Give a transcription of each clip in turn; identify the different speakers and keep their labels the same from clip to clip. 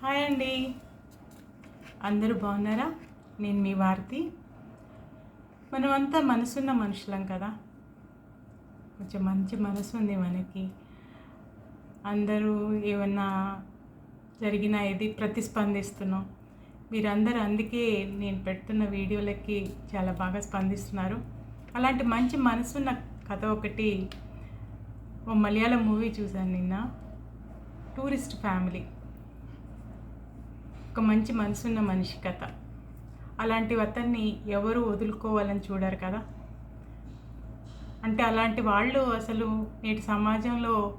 Speaker 1: Hi అండి. అందరూ బాగున్నారా? నేను మీ వార్తి మనమంతా మనసున్న మనుషులం కదా. కొంచెం మంచి మనసు ఉంది మనకి. అందరూ ఏమన్నా జరిగినా ఇది ప్రతిస్పందిస్తున్నాం. మీరందరూ అందుకే నేను పెడుతున్న వీడియోలకి చాలా బాగా స్పందిస్తున్నారు. అలాంటి మంచి మనసున్న కథ ఒకటి ఓ మలయాళం మూవీ చూశాను నిన్న. టూరిస్ట్ ఫ్యామిలీ. ఒక మంచి మనసున్న మనిషి కథ. అలాంటి అతన్ని ఎవరు వదులుకోవాలని చూడరు కదా? అంటే అలాంటి వాళ్ళు అసలు నేటి సమాజంలో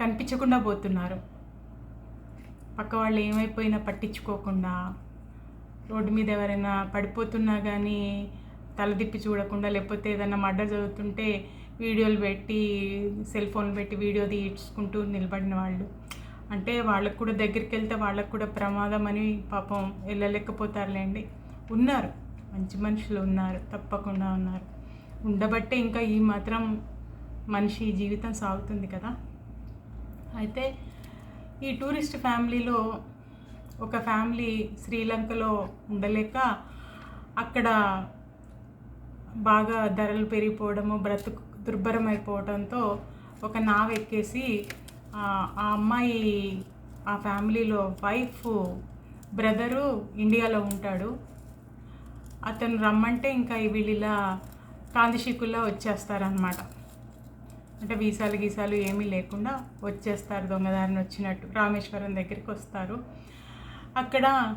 Speaker 1: కనిపించకుండా పోతున్నారు. పక్క వాళ్ళు ఏమైపోయినా పట్టించుకోకుండా రోడ్డు మీద ఎవరైనా పడిపోతున్నా కానీ తలదిప్పి చూడకుండా లేకపోతే ఏదైనా మడ్డ చదువుతుంటే వీడియోలు పెట్టి సెల్ ఫోన్ పెట్టి వీడియో తీయించుకుంటూ నిలబడిన వాళ్ళు. అంటే వాళ్ళకు కూడా దగ్గరికి వెళ్తే వాళ్ళకు కూడా ప్రమాదం అని పాపం వెళ్ళలేకపోతారులేండి. ఉన్నారు. మంచి మనుషులు ఉన్నారు. తప్పకుండా ఉన్నారు. ఉండబట్టే ఇంకా ఈ మాత్రం మనిషి జీవితం సాగుతుంది కదా. అయితే ఈ టూరిస్ట్ ఫ్యామిలీలో ఒక ఫ్యామిలీ శ్రీలంకలో ఉండలేక అక్కడ బాగా ధరలు పెరిగిపోవడము బ్రతుకు దుర్భరం అయిపోవడంతో ఒక నావ ఎక్కేసి ఆ అమ్మాయి ఆ ఫ్యామిలీలో వైఫ్ బ్రదరు ఇండియాలో ఉంటాడు. అతను రమ్మంటే ఇంకా వీళ్ళు ఇలా కాందిశికుల్లో వచ్చేస్తారనమాట అంటే వీసాలు గీసాలు ఏమీ లేకుండా వచ్చేస్తారు దొంగదారిని వచ్చినట్టు. రామేశ్వరం దగ్గరికి వస్తారు. అక్కడ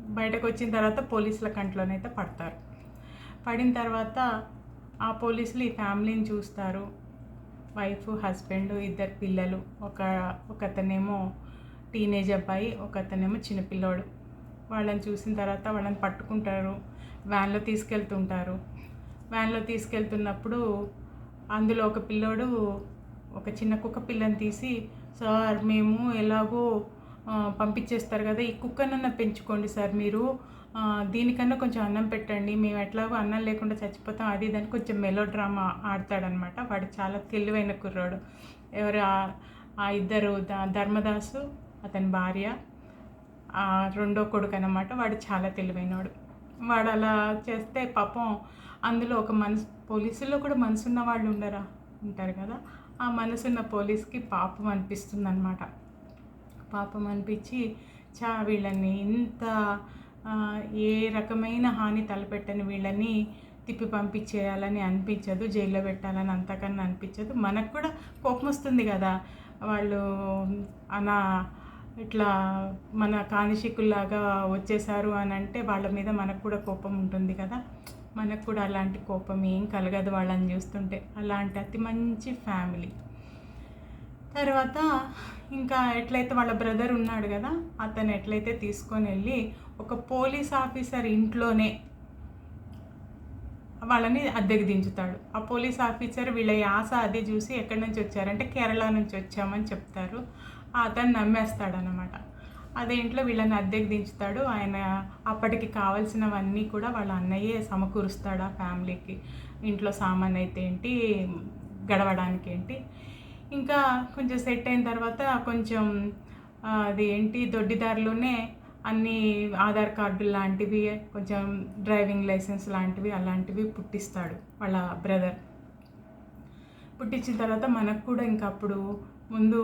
Speaker 1: బయటకు వచ్చిన తర్వాత పోలీసుల కంట్లోనైతే పడతారు. పడిన తర్వాత ఆ పోలీసులు ఈ ఫ్యామిలీని చూస్తారు. వైఫ్ హస్బెండ్ ఇద్దరు పిల్లలు ఒక ఒక అతనేమో టీనేజ్ అబ్బాయి ఒక అతనేమో చిన్నపిల్లోడు వాళ్ళని చూసిన తర్వాత వాళ్ళని పట్టుకుంటారు వ్యాన్లో తీసుకెళ్తుంటారు. వ్యాన్లో తీసుకెళ్తున్నప్పుడు అందులో ఒక పిల్లోడు ఒక చిన్న కుక్క పిల్లని తీసి సార్ మేము ఎలాగో పంపించేస్తారు కదా ఈ కుక్కనన్నా పెంచుకోండి సార్ మీరు. దీనికన్నా కొంచెం అన్నం పెట్టండి మేము ఎట్లాగో అన్నం లేకుండా చచ్చిపోతాం అది దాన్ని కొంచెం మెలో డ్రామా ఆడతాడనమాట. వాడు చాలా తెలివైన కుర్రాడు. ఎవరు ఆ- ఇద్దరు ధర్మదాసు అతని భార్య ఆ రెండో కొడుకు అనమాట వాడు చాలా తెలివైనవాడు వాడు అలా చేస్తే పాపం అందులో ఒక మనసు పోలీసుల్లో కూడా మనసున్న వాళ్ళు ఉండరా? ఉంటారు కదా. ఆ మనసున్న పోలీస్కి పాపం అనిపిస్తుంది అనమాట పాపం అనిపించి చా వీళ్ళని ఇంత ఏ రకమైన హాని తలపెట్టని వీళ్ళని తిప్పి పంపించేయాలని అనిపించదు జైల్లో పెట్టాలని అంతకన్నా అనిపించదు. మనకు కూడా కోపం వస్తుంది కదా వాళ్ళు అనా ఇట్లా మన కానిషికుల్లాగా వచ్చేసారు అని అంటే వాళ్ళ మీద మనకు కూడా కోపం ఉంటుంది కదా. మనకు కూడా అలాంటి కోపం ఏం కలగదు వాళ్ళని చూస్తుంటే. అలాంటి అతి మంచి ఫ్యామిలీ. తర్వాత ఇంకా ఎట్లయితే వాళ్ళ బ్రదర్ ఉన్నాడు కదా అతను ఎట్లయితే తీసుకొని వెళ్ళి ఒక పోలీస్ ఆఫీసర్ ఇంట్లోనే వాళ్ళని అద్దెకు దించుతాడు ఆ పోలీస్ ఆఫీసర్ వీళ్ళ యాస అది చూసి ఎక్కడి నుంచి వచ్చారంటే కేరళ నుంచి వచ్చామని చెప్తారు. అతను నమ్మేస్తాడనమాట అదేంట్లో వీళ్ళని అద్దెకు దించుతాడు ఆయన అప్పటికి కావాల్సినవన్నీ కూడా వాళ్ళ అన్నయ్యే సమకూరుస్తాడు ఆ ఫ్యామిలీకి. ఇంట్లో సామాన్ అయితే ఏంటి గడవడానికి ఏంటి ఇంకా కొంచెం సెట్ అయిన తర్వాత కొంచెం అది ఏంటి దొడ్డిదారిలోనే అన్ని ఆధార్ కార్డు లాంటివి కొంచెం డ్రైవింగ్ లైసెన్స్ లాంటివి అలాంటివి పుట్టిస్తాడు వాళ్ళ బ్రదర్. పుట్టించిన తర్వాత మనకు కూడా ఇంకా అప్పుడు ముందు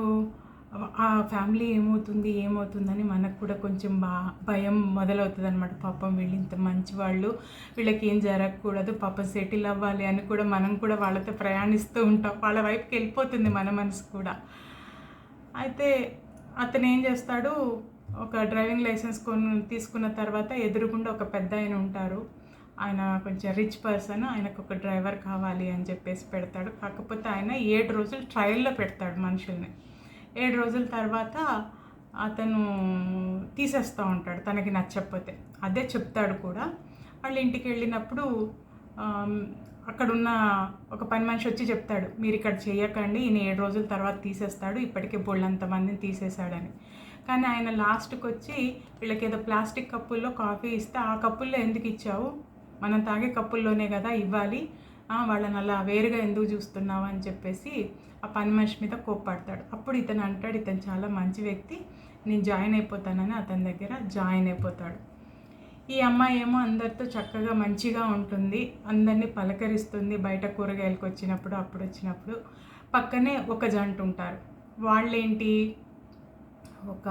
Speaker 1: ఆ ఫ్యామిలీ ఏమవుతుంది ఏమవుతుందని మనకు కూడా కొంచెం బా భయం మొదలవుతుంది అనమాట పాపం వీళ్ళు ఇంత మంచి వాళ్ళు వీళ్ళకి ఏం జరగకూడదు పాపం సెటిల్ అవ్వాలి అని కూడా మనం కూడా వాళ్ళతో ప్రయాణిస్తూ ఉంటాం. వాళ్ళ వైపుకి వెళ్ళిపోతుంది మన మనసు కూడా. అయితే అతను ఏం చేస్తాడు ఒక డ్రైవింగ్ లైసెన్స్ కొను తీసుకున్న తర్వాత ఎదురుగుండా ఒక పెద్ద ఆయన ఉంటారు. ఆయన కొంచెం రిచ్ పర్సన్ ఆయనకు ఒక డ్రైవర్ కావాలి అని చెప్పేసి పెడతాడు. కాకపోతే ఆయన ఏడు రోజులు ట్రయల్లో పెడతాడు మనుషుల్ని. ఏడు రోజుల తర్వాత అతను తీసేస్తూ ఉంటాడు తనకి నచ్చకపోతే. అదే చెప్తాడు కూడా. వాళ్ళ ఇంటికి వెళ్ళినప్పుడు అక్కడున్న ఒక పని మనిషి వచ్చి చెప్తాడు మీరు ఇక్కడ చేయకండి ఈయన ఏడు రోజుల తర్వాత తీసేస్తాడు ఇప్పటికే బొళ్ళంత మందిని తీసేశాడని. కానీ ఆయన లాస్ట్కి వచ్చి వీళ్ళకి ఏదో ప్లాస్టిక్ కప్పుల్లో కాఫీ ఇస్తే ఆ కప్పుల్లో ఎందుకు ఇచ్చావు? మనం తాగే కప్పుల్లోనే కదా ఇవ్వాలి. వాళ్ళని అలా వేరుగా ఎందుకు చూస్తున్నావు? అని చెప్పేసి ఆ పని మనిషి మీద కోప్పడతాడు. అప్పుడు ఇతను అంటాడు ఇతను చాలా మంచి వ్యక్తి. నేను జాయిన్ అయిపోతానని అతని దగ్గర జాయిన్ అయిపోతాడు. ఈ అమ్మాయి ఏమో అందరితో చక్కగా మంచిగా ఉంటుంది. అందరినీ పలకరిస్తుంది బయట కూరగాయలకు వచ్చినప్పుడు అప్పుడు వచ్చినప్పుడు. పక్కనే ఒక జంట ఉంటారు. వాళ్ళేంటి? ఒక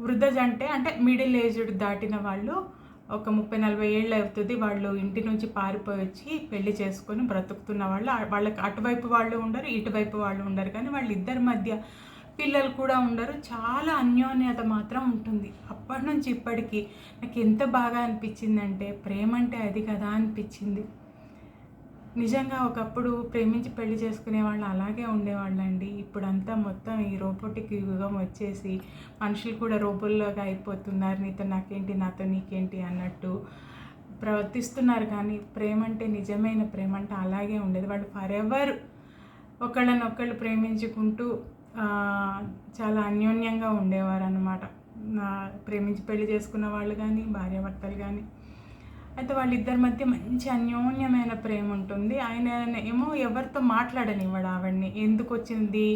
Speaker 1: వృద్ధ జంటే. అంటే మిడిల్ ఏజ్డ్ దాటిన వాళ్ళు ఒక ముప్పై నలభై ఏళ్ళు అవుతుంది వాళ్ళు ఇంటి నుంచి పారిపోయి వచ్చి పెళ్ళి చేసుకొని బ్రతుకుతున్న వాళ్ళు వాళ్ళకి అటువైపు వాళ్ళు ఉండరు ఇటువైపు వాళ్ళు ఉండరు. కానీ వాళ్ళు ఇద్దరి మధ్య పిల్లలు కూడా ఉండరు. చాలా అన్యోన్యత మాత్రం ఉంటుంది. అప్పటి నుంచి ఇప్పటికీ నాకు ఎంత బాగా అనిపించిందంటే ప్రేమ అంటే అది కదా అనిపించింది. నిజంగా ఒకప్పుడు ప్రేమించి పెళ్ళి చేసుకునే వాళ్ళు అలాగే ఉండేవాళ్ళండి. ఇప్పుడంతా మొత్తం ఈ రోబోటిక్ యుగం వచ్చేసి మనుషులు కూడా రోబోల్లోగా అయిపోతున్నారు. నీతో నాకేంటి నాతో నీకేంటి అన్నట్టు ప్రవర్తిస్తున్నారు. కానీ ప్రేమ అంటే నిజమైన ప్రేమ అంటే అలాగే ఉండేది. వాళ్ళు ఫర్ ఎవర్ ఒకళ్ళనొక్కళ్ళు ప్రేమించుకుంటూ చాలా అన్యోన్యంగా ఉండేవారు అనమాట ప్రేమించి పెళ్ళి చేసుకున్న వాళ్ళు కానీ భార్యాభర్తలు కానీ. అయితే వాళ్ళిద్దరి మధ్య మంచి అన్యోన్యమైన ప్రేమ ఉంటుంది. ఆయన ఏమో ఎవరితో మాట్లాడనివ్వడు ఆవిడని. ఎందుకు వచ్చింది?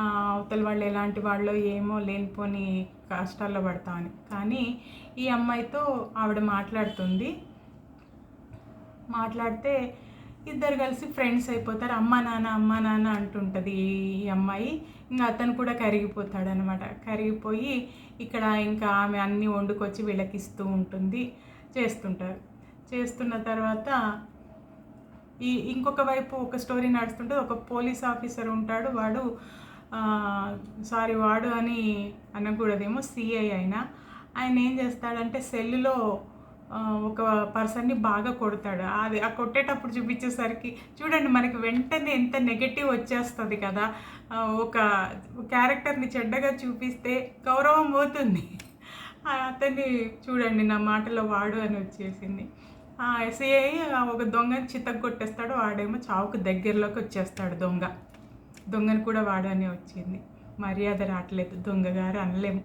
Speaker 1: అవతల వాళ్ళు ఎలాంటి వాళ్ళు? ఏమో లేనిపోని కష్టాల్లో పడతామని కానీ ఈ అమ్మాయితో ఆవిడ మాట్లాడుతుంది. మాట్లాడితే ఇద్దరు కలిసి ఫ్రెండ్స్ అయిపోతారు. అమ్మ నాన్న అమ్మ నాన్న అంటుంటుంది ఈ అమ్మాయి. ఇంకా అతను కూడా కరిగిపోతాడు అనమాట కరిగిపోయి ఇక్కడ ఇంకా ఆమె అన్నీ వండుకొచ్చి వీళ్ళకి ఇస్తూ ఉంటుంది చేస్తుంటారు. చేస్తున్న తర్వాత ఈ ఇంకొక వైపు ఒక స్టోరీ నడుస్తుంటే ఒక పోలీస్ ఆఫీసర్ ఉంటాడు. వాడు సారీ వాడు అని అనకూడదేమో సిఐ అయినా. ఆయన ఏం చేస్తాడంటే సెల్లులో ఒక పర్సన్ని బాగా కొడతాడు. అది ఆ కొట్టేటప్పుడు చూపించేసరికి చూడండి మనకి వెంటనే ఎంత నెగటివ్ వచ్చేస్తుంది కదా. ఒక క్యారెక్టర్ని చెడ్డగా చూపిస్తే గౌరవం పోతుంది. అతన్ని చూడండి నా మాటలో వాడు అని వచ్చేసింది. ఎస్ఐ ఒక దొంగని చిత్తకు కొట్టేస్తాడు వాడేమో చావుకు దగ్గరలోకి వచ్చేస్తాడు దొంగ. దొంగని కూడా వాడనే వచ్చింది. మర్యాద రావట్లేదు. దొంగగారు అనలేము.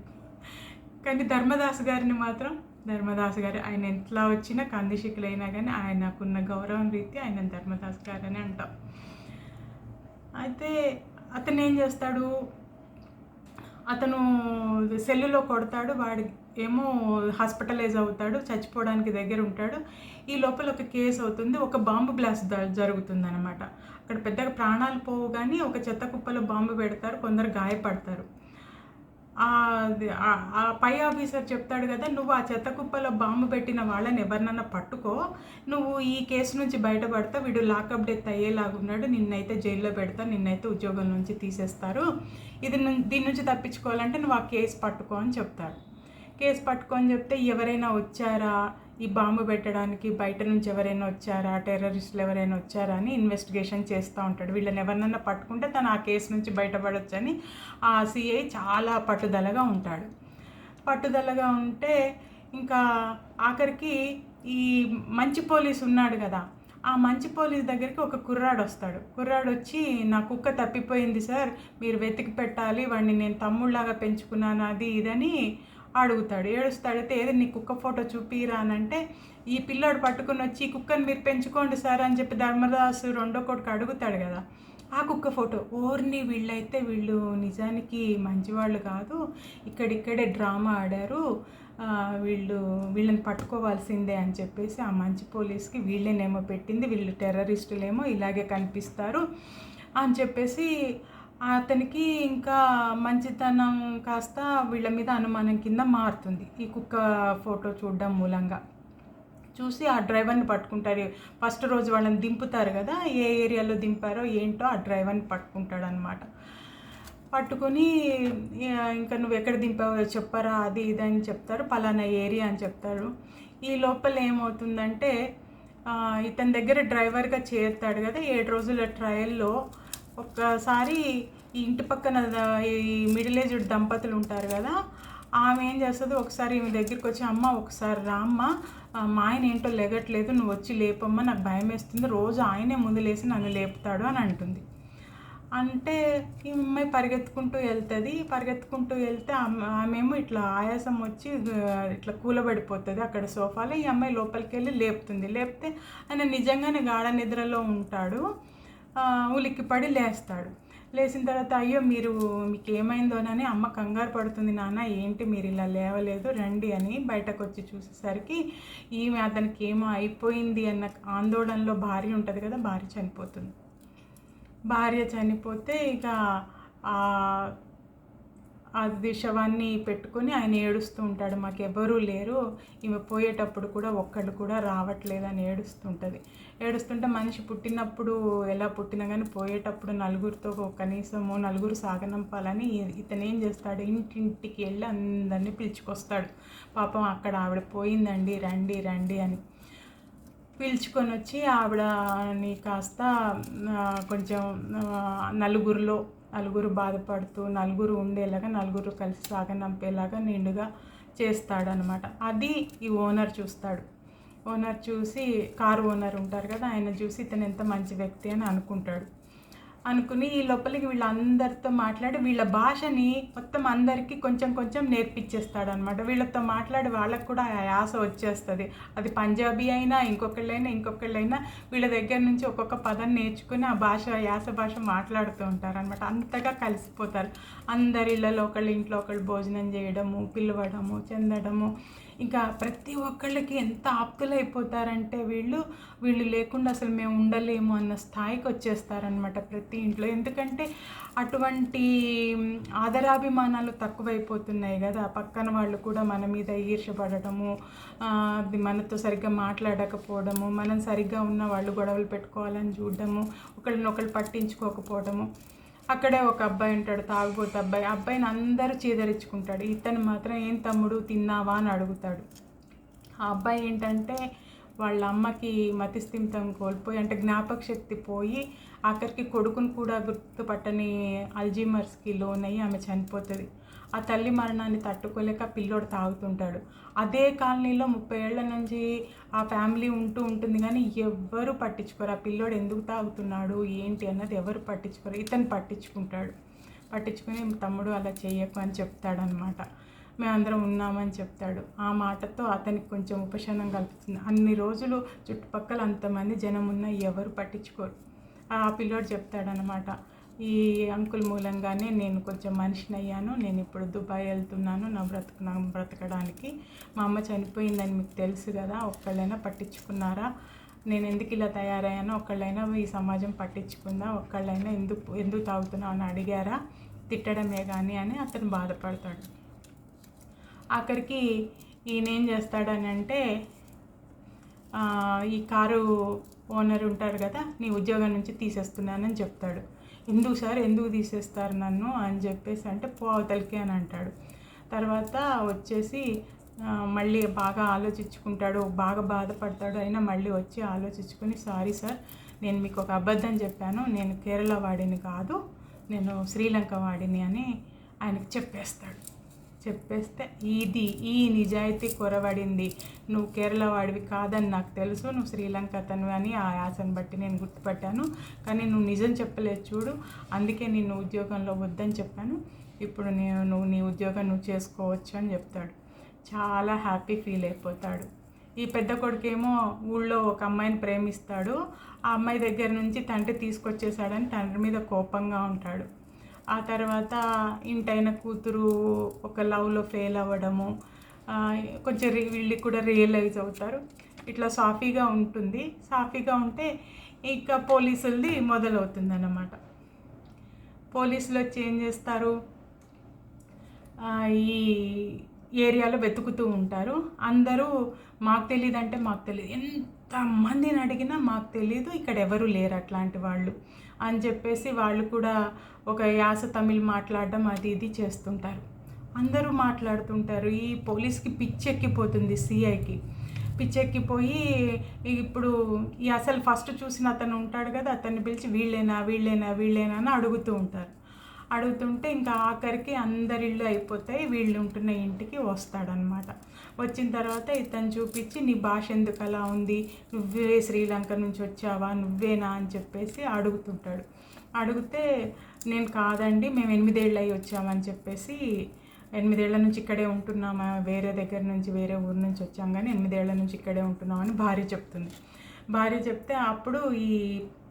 Speaker 1: కానీ ధర్మదాస్ గారిని మాత్రం ధర్మదాస్ గారు ఆయన ఎట్లా వచ్చినా కందిశికులైనా కానీ ఆయనకున్న గౌరవం రీతి ఆయన ధర్మదాస్ గారు అని అంటాం. అయితే అతను ఏం చేస్తాడు? అతను సెల్లులో కొడతాడు. వాడి ఏమో హాస్పిటలైజ్ అవుతాడు చచ్చిపోవడానికి దగ్గర ఉంటాడు. ఈ లోపల ఒక కేసు అవుతుంది ఒక బాంబు బ్లాస్ట్ జరుగుతుంది అనమాట అక్కడ పెద్దగా ప్రాణాలు పోవు కానీ ఒక చెత్త కుప్పలో బాంబు పెడతారు కొందరు గాయపడతారు. ఆ పై ఆఫీసర్ చెప్తాడు కదా నువ్వు ఆ చెత్త కుప్పలో బాంబు పెట్టిన వాళ్ళని ఎవరినన్నా పట్టుకో. నువ్వు ఈ కేసు నుంచి బయటపడతా వీడు లాకప్ డెత్ అయ్యేలాగున్నాడు నిన్నైతే జైల్లో పెడతా నిన్నైతే ఉద్యోగం నుంచి తీసేస్తారు. ఇది దీని నుంచి తప్పించుకోవాలంటే నువ్వు ఆ కేసు పట్టుకో అని చెప్తాడు. కేసు పట్టుకొని చెప్తే ఎవరైనా వచ్చారా? ఈ బాంబు పెట్టడానికి బయట నుంచి ఎవరైనా వచ్చారా? టెర్రరిస్టులు ఎవరైనా వచ్చారా అని ఇన్వెస్టిగేషన్ చేస్తూ ఉంటాడు. వీళ్ళని ఎవరినన్నా పట్టుకుంటే తను ఆ కేసు నుంచి బయటపడొచ్చని ఆ సిఐ చాలా పట్టుదలగా ఉంటాడు. పట్టుదలగా ఉంటే ఇంకా ఆఖరికి ఈ మంచి పోలీస్ ఉన్నాడు కదా ఆ మంచి పోలీస్ దగ్గరికి ఒక కుర్రాడు వస్తాడు. కుర్రాడు వచ్చి నా కుక్క తప్పిపోయింది సార్ మీరు వెతికి పెట్టాలి వాడిని నేను తమ్ముళ్ళలాగా పెంచుకున్నాను అది ఇదని అడుగుతాడు ఏడుస్తాడైతే ఏదో నీ కుక్క ఫోటో చూపిరా అని అంటే ఈ పిల్లోడు పట్టుకుని వచ్చి ఈ కుక్కని మీరు పెంచుకోండి సార్ అని చెప్పి ధర్మదాసు రెండో కొడుకు అడుగుతాడు కదా. ఆ కుక్క ఫోటో ఓర్ని వీళ్ళైతే వీళ్ళు నిజానికి మంచివాళ్ళు కాదు ఇక్కడిక్కడే డ్రామా ఆడారు వీళ్ళు వీళ్ళని పట్టుకోవాల్సిందే అని చెప్పేసి ఆ మంచి పోలీస్కి వీళ్ళేనేమో పెట్టింది వీళ్ళు టెర్రరిస్టులేమో ఇలాగే కనిపిస్తారు అని చెప్పేసి అతనికి ఇంకా మంచితనం కాస్త వీళ్ళ మీద అనుమానం కింద మారుతుంది. ఈ కుక్క ఫోటో చూడడం మూలంగా. చూసి ఆ డ్రైవర్ని పట్టుకుంటారు ఫస్ట్ రోజు వాళ్ళని దింపుతారు కదా ఏ ఏరియాలో దింపారో ఏంటో ఆ డ్రైవర్ని పట్టుకుంటాడు అనమాట పట్టుకొని ఇంకా నువ్వు ఎక్కడ దింపావో చెప్పరా అది ఇది అని చెప్తారు. పలానా ఏరియా అని చెప్తారు. ఈ లోపల ఏమవుతుందంటే ఇతని దగ్గర డ్రైవర్గా చేరుతాడు కదా ఏడు రోజుల ట్రయల్లో ఒక్కసారి ఈ ఇంటి పక్కన ఈ మిడిల్ ఏజ్డ్ దంపతులు ఉంటారు కదా ఆమె ఏం చేస్తుంది? ఒకసారి ఈమె దగ్గరికి వచ్చి అమ్మ ఒకసారి రామ్మ మా ఆయన ఏంటో లెగట్లేదు నువ్వు వచ్చి లేపమ్మ నాకు భయం వేస్తుంది రోజు ఆయనే ముందు లేసి నన్ను లేపుతాడు అని అంటుంది. అంటే ఈ అమ్మాయి పరిగెత్తుకుంటూ వెళ్తుంది. పరిగెత్తుకుంటూ వెళ్తే ఆమెమో ఇట్లా ఆయాసం వచ్చి ఇట్లా కూలబడిపోతుంది అక్కడ సోఫాలో. ఈ అమ్మాయి లోపలికి వెళ్ళి లేపుతుంది. లేపితే ఆయన నిజంగానే గాఢ నిద్రలో ఉంటాడు. ఉలిక్కిపడి లేస్తాడు. లేచిన తర్వాత అయ్యో మీరు మీకు ఏమైందోనని అమ్మ కంగారు పడుతుంది నాన్న ఏంటి మీరు ఇలా లేవలేదు రండి అని బయటకు వచ్చి చూసేసరికి ఈమె అతనికి ఏమో అయిపోయింది అన్న ఆందోళనలో భార్య ఉంటుంది కదా భార్య చనిపోతుంది. భార్య చనిపోతే ఇక అది శవాన్ని పెట్టుకొని ఆయన ఏడుస్తూ ఉంటాడు. మాకెవరూ లేరు. ఈమె పోయేటప్పుడు కూడా ఒక్కళ్ళు కూడా రావట్లేదు అని ఏడుస్తుంటుంది. ఏడుస్తుంటే మనిషి పుట్టినప్పుడు ఎలా పుట్టినా కానీ పోయేటప్పుడు నలుగురితో కనీసము నలుగురు సాగనంపాలని ఇతను ఏం చేస్తాడు? ఇంటింటికి వెళ్ళి అందరినీ పిలుచుకొస్తాడు. పాపం అక్కడ ఆవిడ పోయిందండి. రండి రండి అని పిలుచుకొని వచ్చి ఆవిడని కాస్త కొంచెం నలుగురిలో నలుగురు బాధపడుతూ నలుగురు ఉండేలాగా నలుగురు కలిసి సాగనంపేలాగా నిండుగా చేస్తాడనమాట అది ఈ ఓనర్ చూస్తాడు. ఓనర్ చూసి కారు ఓనర్ ఉంటారు కదా ఆయన చూసి ఇతను ఎంత మంచి వ్యక్తి అని అనుకుంటాడు. అనుకుని ఈ లోపలికి వీళ్ళందరితో మాట్లాడి వీళ్ళ భాషని మొత్తం అందరికీ కొంచెం కొంచెం నేర్పించేస్తాడు అనమాట వీళ్ళతో మాట్లాడి వాళ్ళకు కూడా ఆ యాస వచ్చేస్తుంది. అది పంజాబీ అయినా ఇంకొకళ్ళైనా ఇంకొకళ్ళైనా వీళ్ళ దగ్గర నుంచి ఒక్కొక్క పదం నేర్చుకుని ఆ భాష యాస భాష మాట్లాడుతూ ఉంటారు అనమాట అంతగా కలిసిపోతారు. అందరి ఇళ్ళలో ఒకళ్ళు ఇంట్లో ఒకళ్ళు భోజనం చేయడము పిలవడము చెందడము ఇంకా ప్రతి ఒక్కళ్ళకి ఎంత ఆప్తులైపోతారంటే వీళ్ళు వీళ్ళు లేకుండా అసలు మేము ఉండలేము అన్న స్థాయికి వచ్చేస్తారనమాట ప్రతి ఇంట్లో. ఎందుకంటే అటువంటి ఆదరాభిమానాలు తక్కువైపోతున్నాయి కదా. పక్కన వాళ్ళు కూడా మన మీద ఈర్షపడటము అది మనతో సరిగ్గా మాట్లాడకపోవడము మనం సరిగ్గా ఉన్న వాళ్ళు గొడవలు పెట్టుకోవాలని చూడడము ఒకళ్ళని ఒకళ్ళు పట్టించుకోకపోవడము. అక్కడే ఒక అబ్బాయి ఉంటాడు తాగుబోతు అబ్బాయి. అబ్బాయిని అందరూ చీదరించుకుంటాడు. ఇతను మాత్రం ఏం తమ్ముడు తిన్నావా? అని అడుగుతాడు. ఆ అబ్బాయి ఏంటంటే వాళ్ళ అమ్మకి మతిస్థిమితం కోల్పోయి అంటే జ్ఞాపక శక్తి పోయి ఆఖరికి కొడుకును కూడా గుర్తుపట్టని అల్జీమర్స్కి లోనయ్యి ఆమె చనిపోతుంది. ఆ తల్లి మరణాన్ని తట్టుకోలేక పిల్లోడు తాగుతుంటాడు. అదే కాలనీలో ముప్పై ఏళ్ళ నుంచి ఆ ఫ్యామిలీ ఉంటూ ఉంటుంది కానీ ఎవ్వరు పట్టించుకోరు. ఆ పిల్లోడు ఎందుకు తాగుతున్నాడు? ఏంటి అన్నది ఎవరు పట్టించుకోరు. ఇతను పట్టించుకుంటాడు. పట్టించుకుని తమ్ముడు అలా చేయకు అని చెప్తాడనమాట మేమందరం ఉన్నామని చెప్తాడు. ఆ మాటతో అతనికి కొంచెం ఉపశమనం కలుగుతుంది అన్ని రోజులు చుట్టుపక్కల అంతమంది జనం ఉన్న ఎవరు పట్టించుకోరు. ఆ పిల్లోడు చెప్తాడనమాట ఈ అంకుల్ మూలంగానే నేను కొంచెం మనిషిని అయ్యాను నేను ఇప్పుడు దుబాయ్ వెళ్తున్నాను. నా బ్రతుకు నా బ్రతకడానికి. మా అమ్మ చనిపోయిందని మీకు తెలుసు కదా ఒక్కళ్ళైనా పట్టించుకున్నారా? నేను ఎందుకు ఇలా తయారయ్యానో? ఒకళ్ళైనా ఈ సమాజం పట్టించుకుందా? ఒక్కళ్ళైనా ఎందుకు ఎందుకు తాగుతున్నావు అని అడిగారా? తిట్టడమే కానీ అని అతను బాధపడతాడు. ఆఖరికి ఈయన ఏం చేస్తాడని అంటే ఈ కారు ఓనర్ ఉంటారు కదా నీ ఉద్యోగం నుంచి తీసేస్తున్నానని చెప్తాడు. ఎందుకు సార్? ఎందుకు తీసేస్తారు నన్ను? అని చెప్పేసి అంటే పో అవతలికి అని అంటాడు. తర్వాత వచ్చేసి మళ్ళీ బాగా ఆలోచించుకుంటాడు. బాగా బాధపడతాడు అయినా మళ్ళీ వచ్చి ఆలోచించుకుని సారీ సార్ నేను మీకు ఒక అబద్ధం చెప్పాను. నేను కేరళ వాడిని కాదు. నేను శ్రీలంక వాడిని అని ఆయనకి చెప్పేస్తాడు. చెప్పేస్తే ఇది ఈ నిజాయితీ కొరవడింది. నువ్వు కేరళ వాడివి కాదని నాకు తెలుసు నువ్వు శ్రీలంక అతను అని ఆ యాసను బట్టి నేను గుర్తుపట్టాను. కానీ నువ్వు నిజం చెప్పలేదు చూడు అందుకే నేను ఉద్యోగంలో వద్దని చెప్పాను. ఇప్పుడు నేను నువ్వు నీ ఉద్యోగం నువ్వు చేసుకోవచ్చు అని చెప్తాడు. చాలా హ్యాపీ ఫీల్ అయిపోతాడు. ఈ పెద్ద కొడుకేమో ఊళ్ళో ఒక అమ్మాయిని ప్రేమిస్తాడు. ఆ అమ్మాయి దగ్గర నుంచి తండ్రి తీసుకొచ్చేసాడని తండ్రి మీద కోపంగా ఉంటాడు. ఆ తర్వాత ఇంటైన కూతురు ఒక లవ్లో ఫెయిల్ అవ్వడము కొంచెం వీళ్ళు కూడా రియలైజ్ అవుతారు. ఇట్లా సాఫీగా ఉంటుంది. సాఫీగా ఉంటే ఇక పోలీసులది మొదలవుతుంది అన్నమాట పోలీసులు వచ్చి ఏం చేస్తారు? ఈ ఏరియాలో వెతుకుతూ ఉంటారు. అందరూ మాకు తెలియదు అంటే మాకు తెలియదు ఎంతమందిని అడిగినా మాకు తెలియదు ఇక్కడ ఎవరు లేరు అట్లాంటి వాళ్ళు. అని చెప్పేసి వాళ్ళు కూడా ఒక యాస తమిళ్ మాట్లాడడం అది ఇది చేస్తుంటారు. అందరూ మాట్లాడుతుంటారు. ఈ పోలీస్కి పిచ్చెక్కిపోతుంది సిఐకి. పిచ్చెక్కిపోయి ఇప్పుడు ఈ అసలు ఫస్ట్ చూసిన అతను ఉంటాడు కదా అతన్ని పిలిచి వీళ్ళేనా వీళ్ళేనా వీళ్ళేనా అని అడుగుతూ ఉంటారు. అడుగుతుంటే ఇంకా ఆఖరికి అందరిళ్ళు అయిపోతాయి. వీళ్ళు ఉంటున్న ఇంటికి వస్తాడనమాట వచ్చిన తర్వాత ఇతను చూపించి నీ భాష ఎందుకు అలా ఉంది? నువ్వే శ్రీలంక నుంచి వచ్చావా? నువ్వేనా? అని చెప్పేసి అడుగుతుంటాడు. అడిగితే నేను కాదండి మేము ఎనిమిదేళ్ళు అయ్యి వచ్చామని చెప్పేసి ఎనిమిదేళ్ళ నుంచి ఇక్కడే ఉంటున్నామా? వేరే దగ్గర నుంచి వేరే ఊరు నుంచి వచ్చాం కానీ ఎనిమిదేళ్ళ నుంచి ఇక్కడే ఉంటున్నామని భార్య చెప్తుంది. భార్య చెప్తే అప్పుడు ఈ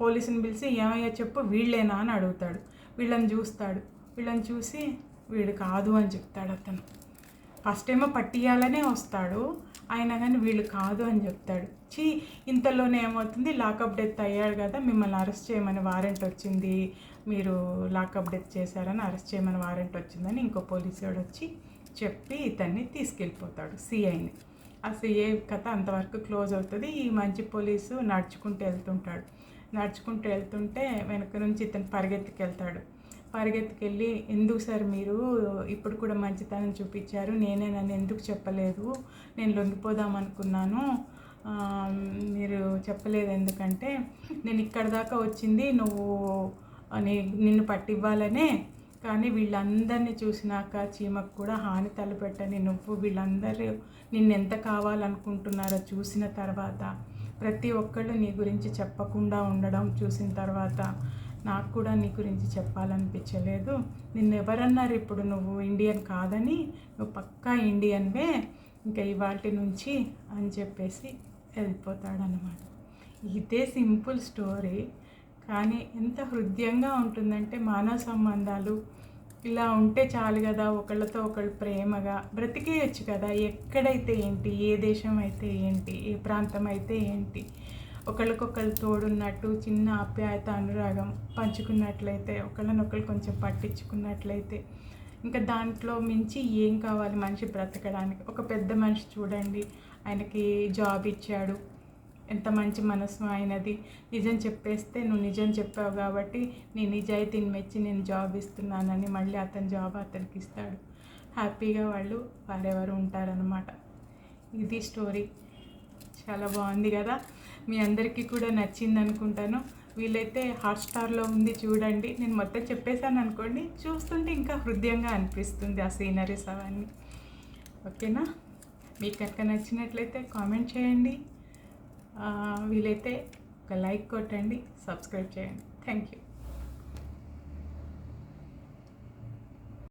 Speaker 1: పోలీసుని పిలిచి ఏమయ్యా చెప్పు వీళ్ళేనా? అని అడుగుతాడు. వీళ్ళని చూస్తాడు. వీళ్ళని చూసి వీడు కాదు అని చెప్తాడు అతను. ఫస్ట్ ఏమో పట్టియాలనే వస్తాడు. అయినా కానీ వీళ్ళు కాదు అని చెప్తాడు. చీ ఇంతలోనే ఏమవుతుంది? లాకప్ డెత్ అయ్యాడు కదా మిమ్మల్ని అరెస్ట్ చేయమని వారెంట్ వచ్చింది. మీరు లాకప్ డెత్ చేశారని అరెస్ట్ చేయమని వారెంట్ వచ్చిందని ఇంకో పోలీసు వాడు వచ్చి చెప్పి ఇతన్ని తీసుకెళ్ళిపోతాడు సిఐని. ఆ సిఐ కథ అంతవరకు క్లోజ్ అవుతుంది. ఈ మంచి పోలీసు నడుచుకుంటూ వెళ్తుంటాడు. నడుచుకుంటూ వెళ్తుంటే వెనక నుంచి ఇతను పరిగెత్తుకెళ్తాడు. పరిగెత్తుకెళ్ళి ఎందుకు సార్ మీరు ఇప్పుడు కూడా మంచితనం చూపించారు? నేనే నన్ను ఎందుకు చెప్పలేదు? నేను లొంగిపోదాం అనుకున్నాను. మీరు చెప్పలేదు ఎందుకంటే నేను ఇక్కడ దాకా వచ్చింది నువ్వు అని నిన్ను పట్టివ్వాలనే. కానీ వీళ్ళందరినీ చూసినాక చీమకు కూడా హాని తలపెట్టని నువ్వు వీళ్ళందరూ నిన్ను ఎంత కావాలనుకుంటున్నారో చూసిన తర్వాత ప్రతి ఒక్కళ్ళు నీ గురించి చెప్పకుండా ఉండడం చూసిన తర్వాత నాకు కూడా నీ గురించి చెప్పాలనిపించలేదు. నిన్ను ఎవరన్నారు ఇప్పుడు నువ్వు ఇండియన్ కాదని? నువ్వు పక్కా ఇండియన్వే? ఇంకా ఇవాటి నుంచి అని చెప్పేసి వెళ్ళిపోతాడనమాట ఇదే సింపుల్ స్టోరీ. కానీ ఎంత హృదయంగా ఉంటుందంటే మానవ సంబంధాలు ఇలా ఉంటే చాలు కదా ఒకళ్ళతో ఒకళ్ళు ప్రేమగా బ్రతికేయచ్చు కదా. ఎక్కడైతే ఏంటి ఏ దేశం అయితే ఏంటి ఏ ప్రాంతం అయితే ఏంటి ఒకళ్ళకొకళ్ళు తోడున్నట్టు చిన్న ఆప్యాయత అనురాగం పంచుకున్నట్లయితే ఒకళ్ళనొకళ్ళు కొంచెం పట్టించుకున్నట్లయితే ఇంకా దాంట్లో మించి ఏం కావాలి మనిషి బ్రతకడానికి? ఒక పెద్ద మనిషి చూడండి ఆయనకి జాబ్ ఇచ్చాడు ఎంత మంచి మనసు ఆయనది నిజం చెప్పేస్తే నువ్వు నిజం చెప్పావు కాబట్టి నీ నిజాయితీని మెచ్చి నేను జాబ్ ఇస్తున్నానని మళ్ళీ అతని జాబ్ అతనికి ఇస్తాడు. హ్యాపీగా వాళ్ళు వారెవరు ఉంటారనమాట ఇది స్టోరీ. చాలా బాగుంది కదా? మీ అందరికీ కూడా నచ్చింది అనుకుంటాను. వీలైతే హాట్స్టార్లో ఉంది చూడండి. నేను మొత్తం చెప్పేశాను అనుకోండి. చూస్తుంటే ఇంకా హృదయంగా అనిపిస్తుంది ఆ సీనరీస్ అవన్నీ. ఓకేనా? మీకు కనుక నచ్చినట్లయితే కామెంట్ చేయండి. వీలైతే ఒక లైక్ కొట్టండి సబ్స్క్రైబ్ చేయండి. Thank you